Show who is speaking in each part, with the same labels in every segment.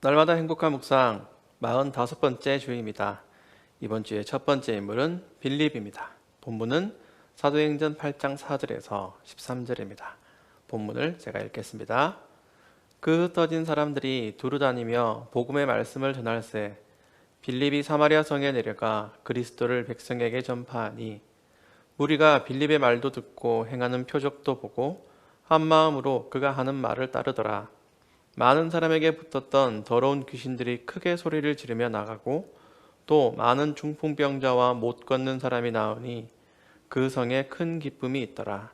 Speaker 1: 날마다 행복한 묵상 45번째 주입니다. 이번 주의 첫 번째 인물은 빌립입니다. 본문은 사도행전 8장 4절에서 13절입니다. 본문을 제가 읽겠습니다. 그 흩어진 사람들이 두루 다니며 복음의 말씀을 전할세 빌립이 사마리아 성에 내려가 그리스도를 백성에게 전파하니 무리가 빌립의 말도 듣고 행하는 표적도 보고 한 마음으로 그가 하는 말을 따르더라. 많은 사람에게 붙었던 더러운 귀신들이 크게 소리를 지르며 나가고 또 많은 중풍병자와 못 걷는 사람이 나오니 그 성에 큰 기쁨이 있더라.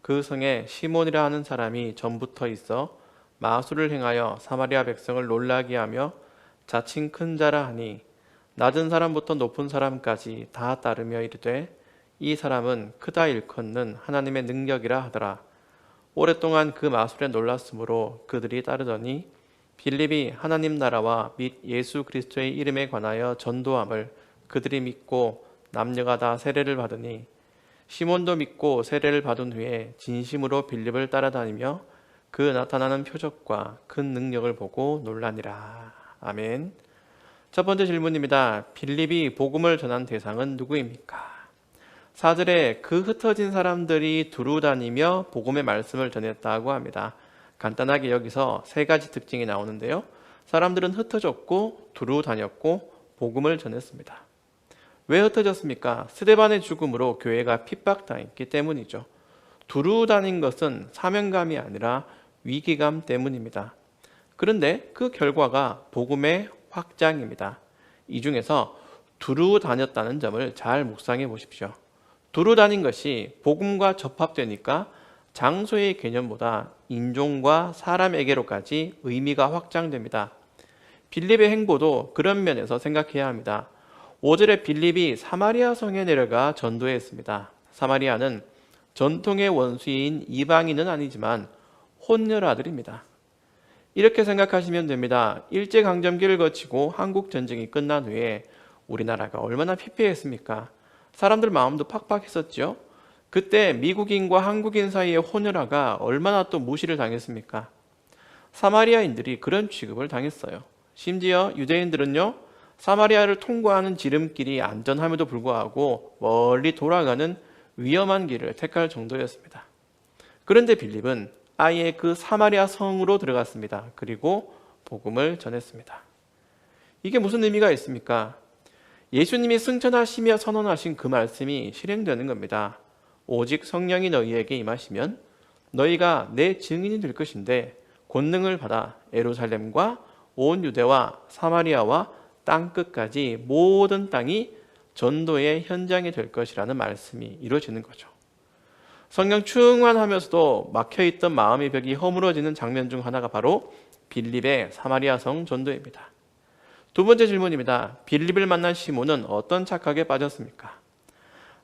Speaker 1: 그 성에 시몬이라 하는 사람이 전부터 있어 마술을 행하여 사마리아 백성을 놀라게 하며 자칭 큰 자라 하니 낮은 사람부터 높은 사람까지 다 따르며 이르되 이 사람은 크다 일컫는 하나님의 능력이라 하더라. 오랫동안 그 마술에 놀랐으므로 그들이 따르더니 빌립이 하나님 나라와 및 예수 그리스도의 이름에 관하여 전도함을 그들이 믿고 남녀가 다 세례를 받으니 시몬도 믿고 세례를 받은 후에 진심으로 빌립을 따라다니며 그 나타나는 표적과 큰 능력을 보고 놀라니라. 아멘. 첫 번째 질문입니다. 빌립이 복음을 전한 대상은 누구입니까? 사절에 그 흩어진 사람들이 두루 다니며 복음의 말씀을 전했다고 합니다. 간단하게 여기서 세 가지 특징이 나오는데요. 사람들은 흩어졌고 두루 다녔고 복음을 전했습니다. 왜 흩어졌습니까? 스데반의 죽음으로 교회가 핍박당했기 때문이죠. 두루 다닌 것은 사명감이 아니라 위기감 때문입니다. 그런데 그 결과가 복음의 확장입니다. 이 중에서 두루 다녔다는 점을 잘 묵상해 보십시오. 두루 다닌 것이 복음과 접합되니까 장소의 개념보다 인종과 사람에게로까지 의미가 확장됩니다. 빌립의 행보도 그런 면에서 생각해야 합니다. 5절에 빌립이 사마리아 성에 내려가 전도했습니다. 사마리아는 전통의 원수인 이방인은 아니지만 혼혈 아들입니다. 이렇게 생각하시면 됩니다. 일제강점기를 거치고 한국 전쟁이 끝난 후에 우리나라가 얼마나 피폐했습니까? 사람들 마음도 팍팍했었죠. 그때 미국인과 한국인 사이의 혼혈아가 얼마나 또 무시를 당했습니까? 사마리아인들이 그런 취급을 당했어요. 심지어 유대인들은요, 사마리아를 통과하는 지름길이 안전함에도 불구하고 멀리 돌아가는 위험한 길을 택할 정도였습니다. 그런데 빌립은 아예 그 사마리아 성으로 들어갔습니다. 그리고 복음을 전했습니다. 이게 무슨 의미가 있습니까? 예수님이 승천하시며 선언하신 그 말씀이 실행되는 겁니다. 오직 성령이 너희에게 임하시면 너희가 내 증인이 될 것인데 권능을 받아 에루살렘과 온 유대와 사마리아와 땅 끝까지 모든 땅이 전도의 현장이 될 것이라는 말씀이 이루어지는 거죠. 성령 충만하면서도 막혀있던 마음의 벽이 허물어지는 장면 중 하나가 바로 빌립의 사마리아 성 전도입니다. 두 번째 질문입니다. 빌립을 만난 시몬은 어떤 착각에 빠졌습니까?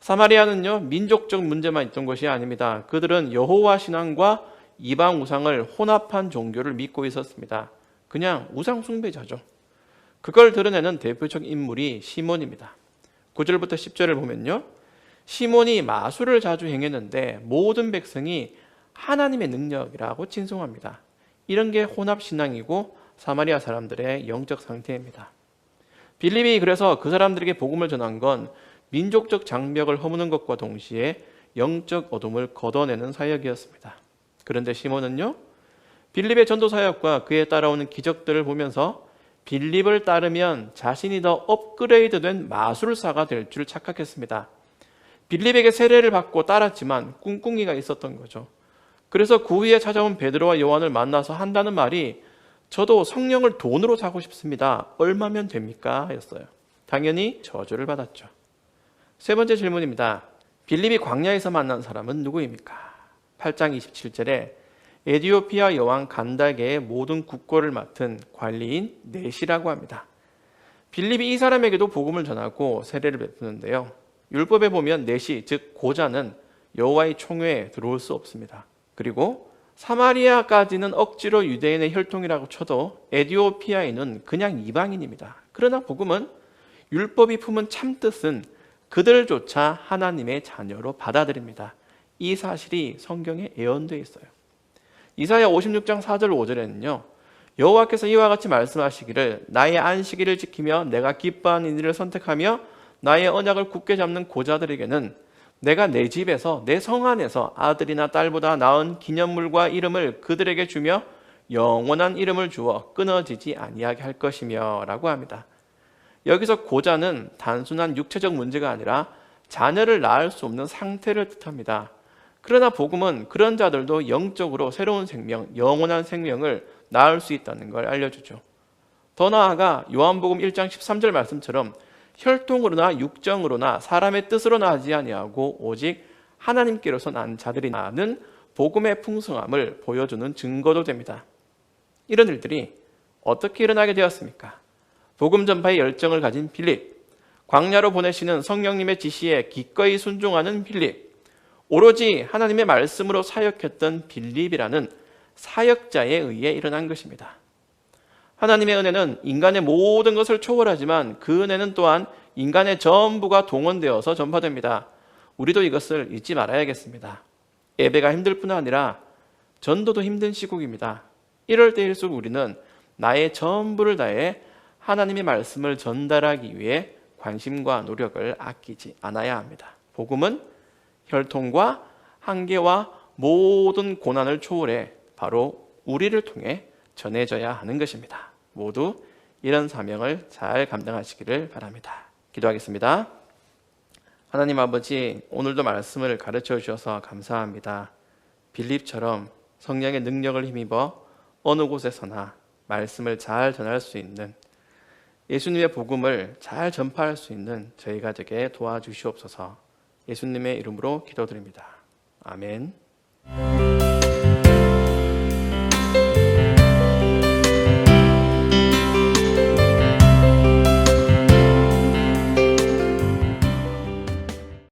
Speaker 1: 사마리아는요 민족적 문제만 있던 것이 아닙니다. 그들은 여호와 신앙과 이방 우상을 혼합한 종교를 믿고 있었습니다. 그냥 우상 숭배자죠. 그걸 드러내는 대표적 인물이 시몬입니다. 9절부터 10절을 보면요. 시몬이 마술을 자주 행했는데 모든 백성이 하나님의 능력이라고 칭송합니다. 이런 게 혼합 신앙이고 사마리아 사람들의 영적 상태입니다. 빌립이 그래서 그 사람들에게 복음을 전한 건 민족적 장벽을 허무는 것과 동시에 영적 어둠을 걷어내는 사역이었습니다. 그런데 시몬은요, 빌립의 전도 사역과 그에 따라오는 기적들을 보면서 빌립을 따르면 자신이 더 업그레이드된 마술사가 될 줄 착각했습니다. 빌립에게 세례를 받고 따랐지만 꿍꿍이가 있었던 거죠. 그래서 그 후에 찾아온 베드로와 요한을 만나서 한다는 말이 저도 성령을 돈으로 사고 싶습니다. 얼마면 됩니까? 였어요. 당연히 저주를 받았죠. 세 번째 질문입니다. 빌립이 광야에서 만난 사람은 누구입니까? 8장 27절에 에디오피아 여왕 간다게의 모든 국고를 맡은 관리인 넷이라고 합니다. 빌립이 이 사람에게도 복음을 전하고 세례를 베푸는데요. 율법에 보면 넷이 즉 고자는 여호와의 총회에 들어올 수 없습니다. 그리고 사마리아까지는 억지로 유대인의 혈통이라고 쳐도 에디오피아인은 그냥 이방인입니다. 그러나 복음은 율법이 품은 참뜻은 그들조차 하나님의 자녀로 받아들입니다. 이 사실이 성경에 예언되어 있어요. 이사야 56장 4절 5절에는요. 여호와께서 이와 같이 말씀하시기를 나의 안식일을 지키며 내가 기뻐하는 일을 선택하며 나의 언약을 굳게 잡는 고자들에게는 내가 내 집에서 내 성 안에서 아들이나 딸보다 나은 기념물과 이름을 그들에게 주며 영원한 이름을 주어 끊어지지 아니하게 할 것이며라고 합니다. 여기서 고자는 단순한 육체적 문제가 아니라 자녀를 낳을 수 없는 상태를 뜻합니다. 그러나 복음은 그런 자들도 영적으로 새로운 생명, 영원한 생명을 낳을 수 있다는 걸 알려주죠. 더 나아가 요한복음 1장 13절 말씀처럼 혈통으로나 육정으로나 사람의 뜻으로 나지 아니하고 오직 하나님께로서 난 자들이 나는 복음의 풍성함을 보여주는 증거도 됩니다. 이런 일들이 어떻게 일어나게 되었습니까? 복음 전파의 열정을 가진 빌립, 광야로 보내시는 성령님의 지시에 기꺼이 순종하는 빌립, 오로지 하나님의 말씀으로 사역했던 빌립이라는 사역자에 의해 일어난 것입니다. 하나님의 은혜는 인간의 모든 것을 초월하지만 그 은혜는 또한 인간의 전부가 동원되어서 전파됩니다. 우리도 이것을 잊지 말아야겠습니다. 예배가 힘들 뿐 아니라 전도도 힘든 시국입니다. 이럴 때일수록 우리는 나의 전부를 다해 하나님의 말씀을 전달하기 위해 관심과 노력을 아끼지 않아야 합니다. 복음은 혈통과 한계와 모든 고난을 초월해 바로 우리를 통해 전해져야 하는 것입니다. 모두 이런 사명을 잘 감당하시기를 바랍니다. 기도하겠습니다. 하나님 아버지, 오늘도 말씀을 가르쳐 주셔서 감사합니다. 빌립처럼 성령의 능력을 힘입어 어느 곳에서나 말씀을 잘 전할 수 있는 예수님의 복음을 잘 전파할 수 있는 저희가 되게 도와주시옵소서. 예수님의 이름으로 기도드립니다. 아멘.